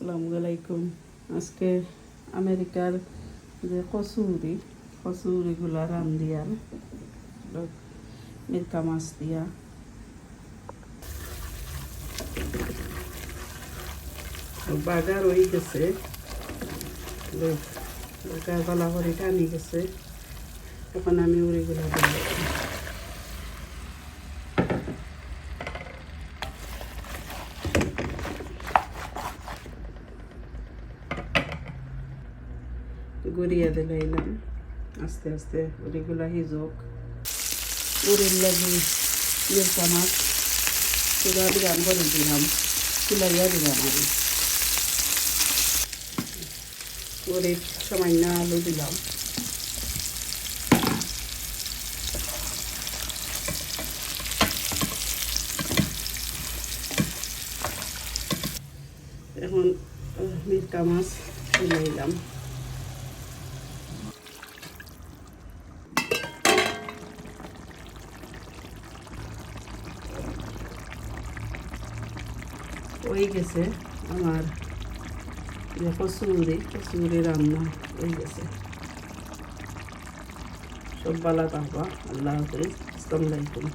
আসসালামু আলাইকুম আজকে আমেরিকার যে কচুরি কচুরিগুলা রান দিয়ার মিরকা মাছ দিয়া। বাগার হয়ে গেছে। বাগার গলা করে টানি গেছে। এখন আমি উড়িগুলা দিলাম গড়িয়ে দিলাইলাম আস্তে আস্তে ওদিগুলো হিজোক উড়ির লাগি মিরকা মাছ চুলা দিলাম করে দিলাম। চুলাইয়া দিলাম আমি উড়ির সামান্য আলু দিলাম। এখন মিরকা মাছ তুলাইলাম হয়ে গেছে আমার কচুরি কচুরি রান্না হয়ে গেছে। সব বালা থাকবা আল্লাহ হাফিজ, আসসালামু আলাইকুম।